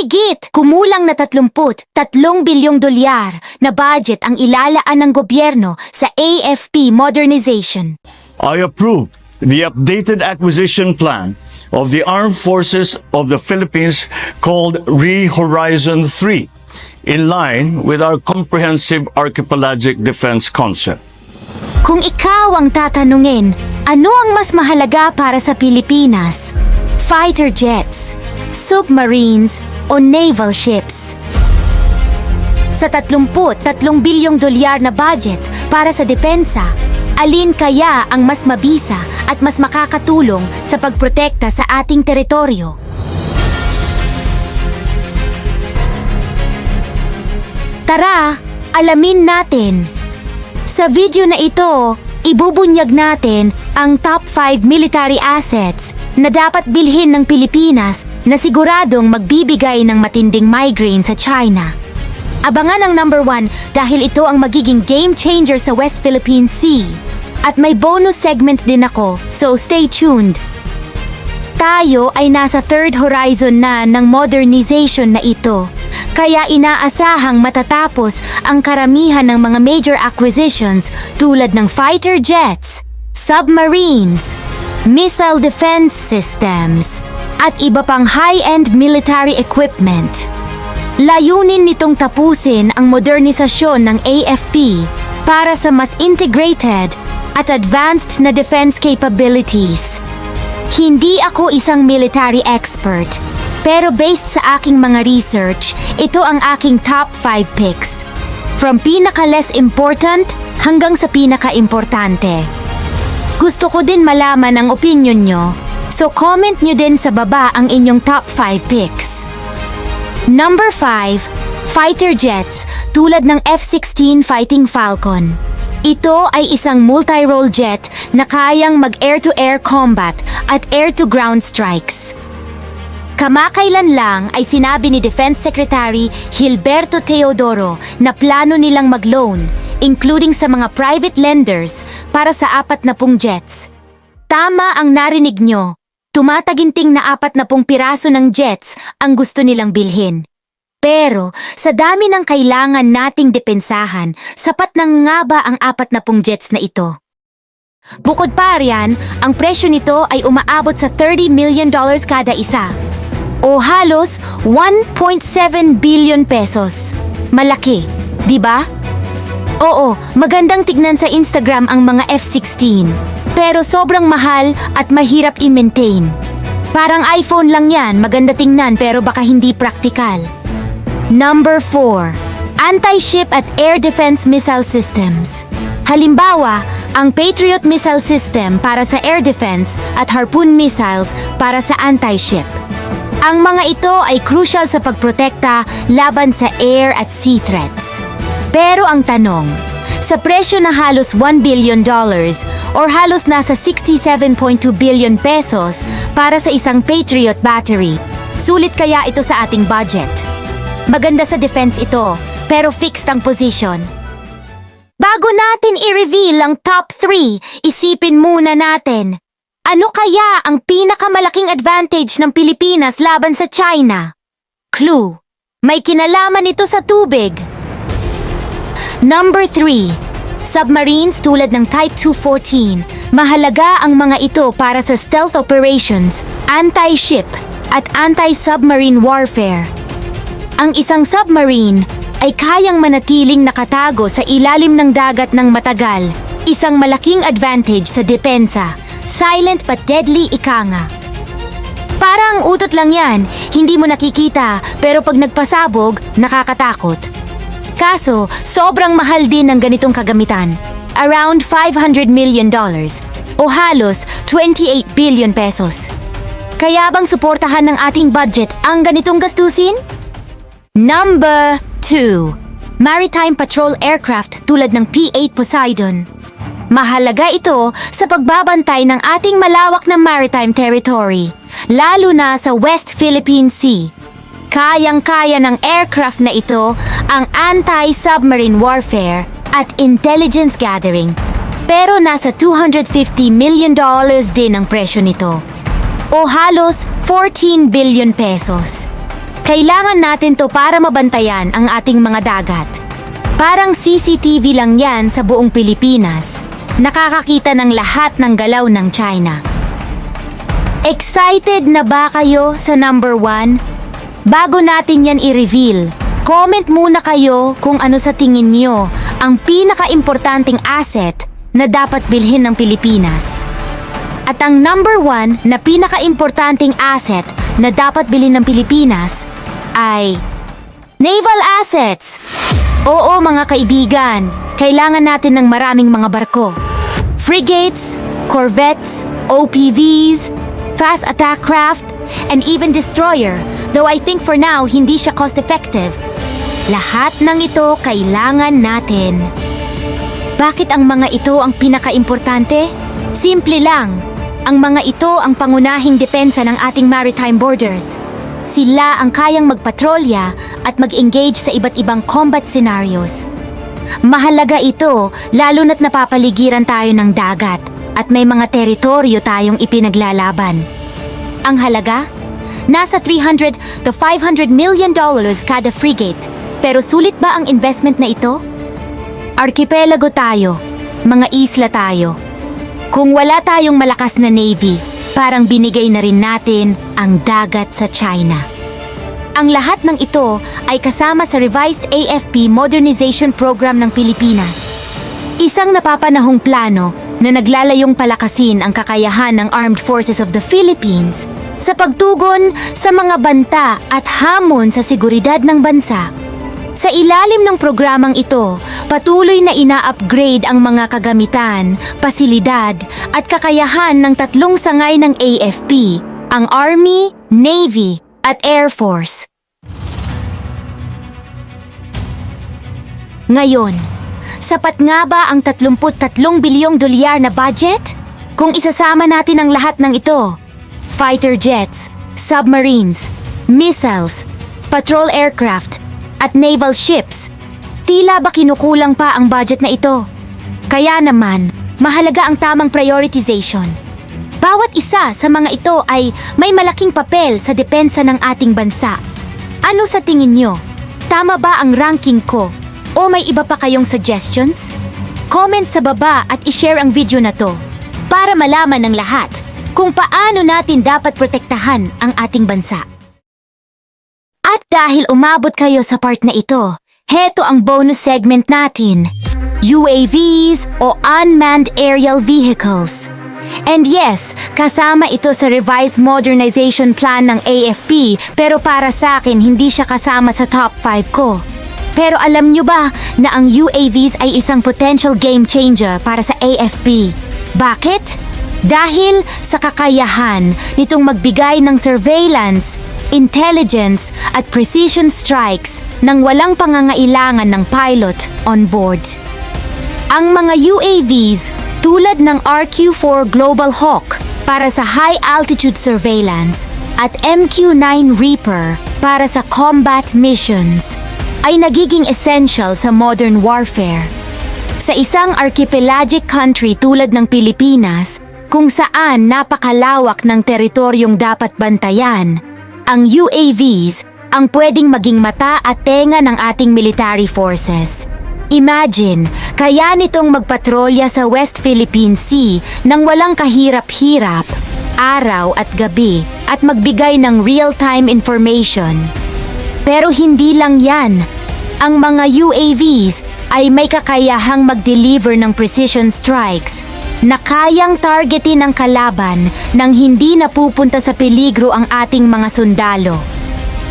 Humigit kumulang na 30, 3 bilyong dolyar na budget ang ilalaan ng gobyerno sa AFP modernization. I approve the updated acquisition plan of the Armed Forces of the Philippines called Re-Horizon 3, in line with our comprehensive archipelagic defense concept. Kung ikaw ang tatanungin, ano ang mas mahalaga para sa Pilipinas? Fighter jets, submarines, o naval ships? Sa 33 bilyong dolyar na budget para sa depensa, alin kaya ang mas mabisa at mas makakatulong sa pagprotekta sa ating teritoryo? Tara, alamin natin. Sa video na ito, ibubunyag natin ang top 5 military assets na dapat bilhin ng Pilipinas na siguradong magbibigay ng matinding migraine sa China. Abangan ang number 1 dahil ito ang magiging game changer sa West Philippine Sea. At may bonus segment din ako, so stay tuned. Tayo ay nasa third horizon na ng modernization na ito. Kaya inaasahang matatapos ang karamihan ng mga major acquisitions tulad ng fighter jets, submarines, missile defense systems, at iba pang high-end military equipment. Layunin nitong tapusin ang modernisasyon ng AFP para sa mas integrated at advanced na defense capabilities. Hindi ako isang military expert, pero based sa aking mga research, ito ang aking top 5 picks. From pinaka-less important hanggang sa pinaka-importante. Gusto ko din malaman ang opinion nyo, so comment nyo din sa baba ang inyong top 5 picks. Number 5, fighter jets tulad ng F-16 Fighting Falcon. Ito ay isang multi-role jet na kayang mag-air-to-air combat at air-to-ground strikes. Kamakailan lang ay sinabi ni Defense Secretary Gilberto Teodoro na plano nilang mag-loan, including sa mga private lenders, para sa apat na pung jets. Tama ang narinig nyo. Tumataginting na apat na pung piraso ng jets ang gusto nilang bilhin. Pero sa dami ng kailangan nating depensahan, sapat nang nga ba ang apat na pung jets na ito? Bukod pa riyan, ang presyo nito ay umaabot sa 30 million dollars kada isa. O halos 1.7 billion pesos. Malaki, di ba? Oo, magandang tignan sa Instagram ang mga F-16. Pero sobrang mahal at mahirap i-maintain. Parang iPhone lang yan, maganda tingnan pero baka hindi praktikal. Number 4. Anti-ship at air defense missile systems. Halimbawa, ang Patriot missile system para sa air defense at Harpoon missiles para sa anti-ship. Ang mga ito ay crucial sa pagprotekta laban sa air at sea threats. Pero ang tanong, sa presyo na halos 1 billion dollars or halos nasa 67.2 billion pesos para sa isang Patriot battery, sulit kaya ito sa ating budget? Maganda sa defense ito, pero fixed ang position. Bago natin i-reveal ang top 3, isipin muna natin. Ano kaya ang pinakamalaking advantage ng Pilipinas laban sa China? Clue. May kinalaman ito sa tubig. Number 3. Submarines tulad ng Type 214. Mahalaga ang mga ito para sa stealth operations, anti-ship, at anti-submarine warfare. Ang isang submarine ay kayang manatiling nakatago sa ilalim ng dagat ng matagal. Isang malaking advantage sa depensa. Silent but deadly ika nga. Parang utot lang yan, hindi mo nakikita pero pag nagpasabog, nakakatakot. Kaso, sobrang mahal din ng ganitong kagamitan. Around 500 million dollars o halos 28 billion pesos. Kaya bang suportahan ng ating budget ang ganitong gastusin? Number 2. Maritime Patrol Aircraft tulad ng P-8 Poseidon. Mahalaga ito sa pagbabantay ng ating malawak na maritime territory, lalo na sa West Philippine Sea. Kayang-kaya ng aircraft na ito ang anti-submarine warfare at intelligence gathering. Pero nasa 250 million dollars din ang presyo nito. O halos 14 billion pesos. Kailangan natin to para mabantayan ang ating mga dagat. Parang CCTV lang yan sa buong Pilipinas. Nakakakita ng lahat ng galaw ng China. Excited na ba kayo sa number one? Bago natin yan i-reveal, comment muna kayo kung ano sa tingin nyo ang pinaka-importanting asset na dapat bilhin ng Pilipinas. At ang number one na pinaka-importanting asset na dapat bilhin ng Pilipinas ay naval assets. Oo mga kaibigan, kailangan natin ng maraming mga barko. Frigates, corvettes, OPVs, fast attack craft, and even destroyer, though I think for now hindi siya cost-effective. Lahat ng ito kailangan natin. Bakit ang mga ito ang pinaka-importante? Simple lang. Ang mga ito ang pangunahing depensa ng ating maritime borders. Sila ang kayang magpatrolya at mag-engage sa iba't ibang combat scenarios. Mahalaga ito lalo na't napapaligiran tayo ng dagat at may mga teritoryo tayong ipinaglalaban. Ang halaga? Nasa 300 to 500 million dollars kada frigate. Pero sulit ba ang investment na ito? Arkipelago tayo, mga isla tayo. Kung wala tayong malakas na navy, parang binigay na rin natin ang dagat sa China. Ang lahat ng ito ay kasama sa revised AFP Modernization Program ng Pilipinas. Isang napapanahong plano na naglalayong palakasin ang kakayahan ng Armed Forces of the Philippines sa pagtugon sa mga banta at hamon sa seguridad ng bansa. Sa ilalim ng programang ito, patuloy na ina-upgrade ang mga kagamitan, pasilidad at kakayahan ng tatlong sangay ng AFP, ang Army, Navy at Air Force. Ngayon, sapat nga ba ang 33 bilyong dolyar na budget? Kung isasama natin ang lahat ng ito, fighter jets, submarines, missiles, patrol aircraft, at naval ships, tila ba kinukulang pa ang budget na ito? Kaya naman, mahalaga ang tamang prioritization. Bawat isa sa mga ito ay may malaking papel sa depensa ng ating bansa. Ano sa tingin nyo? Tama ba ang ranking ko? O may iba pa kayong suggestions? Comment sa baba at ishare ang video na to para malaman ng lahat kung paano natin dapat protektahan ang ating bansa. At dahil umabot kayo sa part na ito, heto ang bonus segment natin. UAVs o Unmanned Aerial Vehicles. And yes, kasama ito sa revised modernization plan ng AFP pero para sa akin hindi siya kasama sa top 5 ko. Pero alam nyo ba na ang UAVs ay isang potential game changer para sa AFP? Bakit? Dahil sa kakayahan nitong magbigay ng surveillance, intelligence at precision strikes nang walang pangangailangan ng pilot on board. Ang mga UAVs tulad ng RQ-4 Global Hawk para sa high-altitude surveillance at MQ-9 Reaper para sa combat missions ay nagiging essential sa modern warfare. Sa isang archipelagic country tulad ng Pilipinas, kung saan napakalawak ng teritoryong dapat bantayan, ang UAVs ang pwedeng maging mata at tenga ng ating military forces. Imagine, kaya nitong magpatrolya sa West Philippine Sea nang walang kahirap-hirap, araw at gabi, at magbigay ng real-time information. Pero hindi lang yan. Ang mga UAVs ay may kakayahang mag-deliver ng precision strikes na kayang targetin ang kalaban nang hindi napupunta sa peligro ang ating mga sundalo.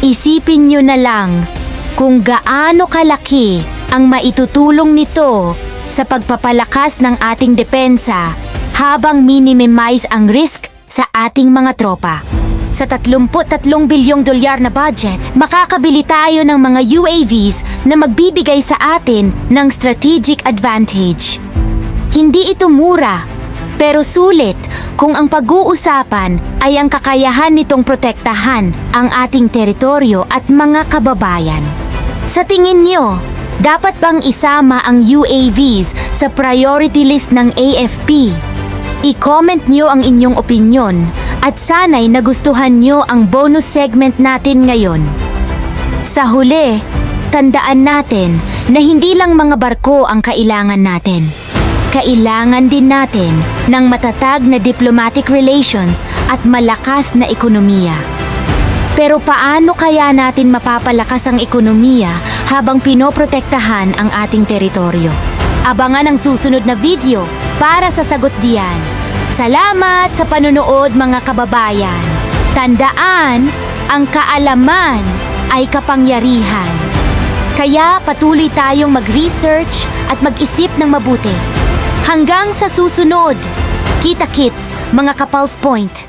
Isipin nyo na lang kung gaano kalaki ang maitutulong nito sa pagpapalakas ng ating depensa habang minimize ang risk sa ating mga tropa. Sa 33 bilyong dolyar na budget, makakabili tayo ng mga UAVs na magbibigay sa atin ng strategic advantage. Hindi ito mura, pero sulit kung ang pag-uusapan ay ang kakayahan nitong protektahan ang ating teritoryo at mga kababayan. Sa tingin nyo, dapat bang isama ang UAVs sa priority list ng AFP? I-comment nyo ang inyong opinyon at sana'y nagustuhan nyo ang bonus segment natin ngayon. Sa huli, tandaan natin na hindi lang mga barko ang kailangan natin. Kailangan din natin ng matatag na diplomatic relations at malakas na ekonomiya. Pero paano kaya natin mapapalakas ang ekonomiya habang pinoprotektahan ang ating teritoryo? Abangan ang susunod na video para sa sagot diyan. Salamat sa panunood mga kababayan. Tandaan, ang kaalaman ay kapangyarihan. Kaya patuloy tayong mag-research at mag-isip ng mabuti. Hanggang sa susunod, kita kits mga kapals point.